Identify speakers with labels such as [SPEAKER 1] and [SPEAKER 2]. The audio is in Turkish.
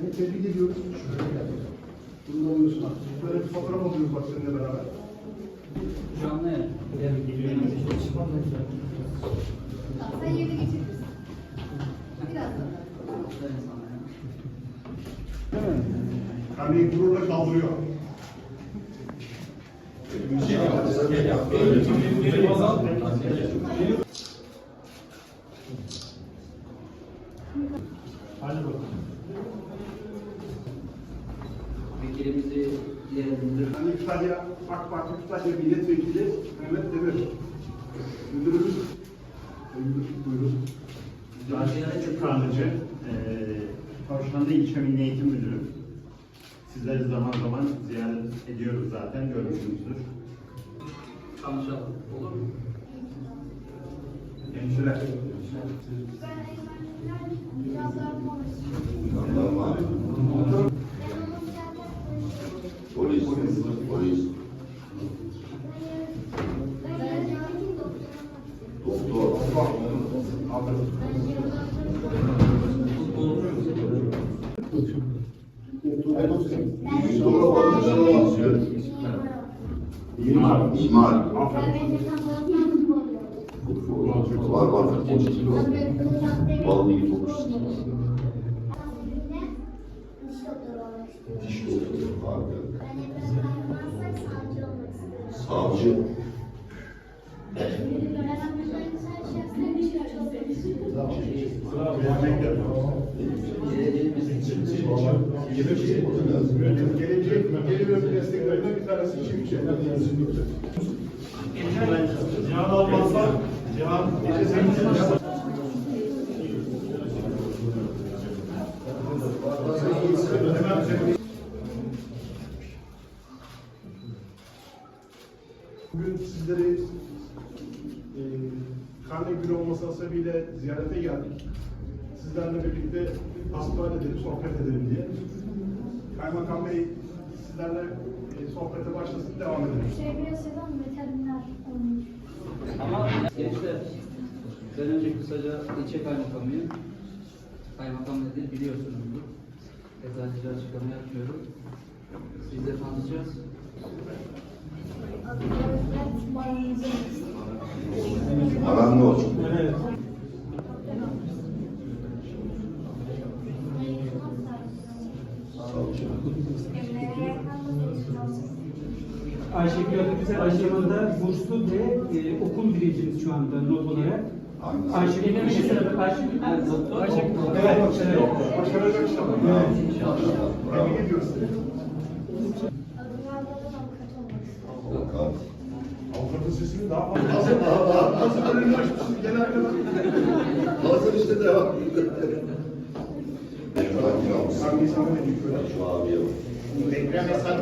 [SPEAKER 1] Seni tebrik ediyoruz. Şöyle gel. Bunu alıyorsun artık. Böyle bir fotoğraf alıyoruz bak seninle beraber.
[SPEAKER 2] Canlı ya.
[SPEAKER 3] Sen yerine geçebilirsin. Biraz daha.
[SPEAKER 1] Karneyi gururla kaldırıyor. Hadi
[SPEAKER 2] Vekilimizi yerimizdir.
[SPEAKER 1] Ben Kütahya AK Parti Kütahya Milletvekili Mehmet Demir. Müdürümüz. Müdür, buyurun.
[SPEAKER 4] Karnıcı, eee Tavşanlı İlçe Milli Eğitim Müdürü. Sizleri zaman zaman ziyaret ediyoruz zaten, görmüşsünüzdür.
[SPEAKER 2] Tanışalım. Olur mu?
[SPEAKER 1] Hemşire.
[SPEAKER 3] Biraz
[SPEAKER 5] polis, doktor,
[SPEAKER 1] İmar.
[SPEAKER 5] imar, var var futbolcu var. Vallahi topçusu. Diş doktoru, harika. Savcı.
[SPEAKER 1] Cihan Hemen Bugün sizleri e, karne günü olması sebebiyle ziyarete geldik. Sizlerle birlikte hasbihal edelim, sohbet edelim diye. Kaymakam Bey sizlerle e, sohbete başlasın, devam edelim.
[SPEAKER 3] Çevre sedan veteriner.
[SPEAKER 2] Ama gençler, ben önce kısaca ilçe kaymakamıyım. Kaymakam nedir biliyorsunuzdur. Eczacıcı açıklama yapmıyorum. Siz de tanıyacağız.
[SPEAKER 5] Aran ne olsun? Savcı.
[SPEAKER 6] Ayşegül Atatürk aşamada burslu ve e, okul birincimiz şu anda not olarak. Ayşegül bir şey sırada Ayşegül. Ayşegül. Evet, evet.
[SPEAKER 1] Başaracak inşallah.
[SPEAKER 5] Bravo.
[SPEAKER 1] Tebrik ediyoruz Avukatın sesini daha fazla. Hazır, hazır önünü açmışsınız. Gel arkadan.
[SPEAKER 5] Hazır işte devam. Sakin ol.
[SPEAKER 1] Hangi sana ne diyor?
[SPEAKER 5] Şu abiye bak.
[SPEAKER 1] Ekrem Esan.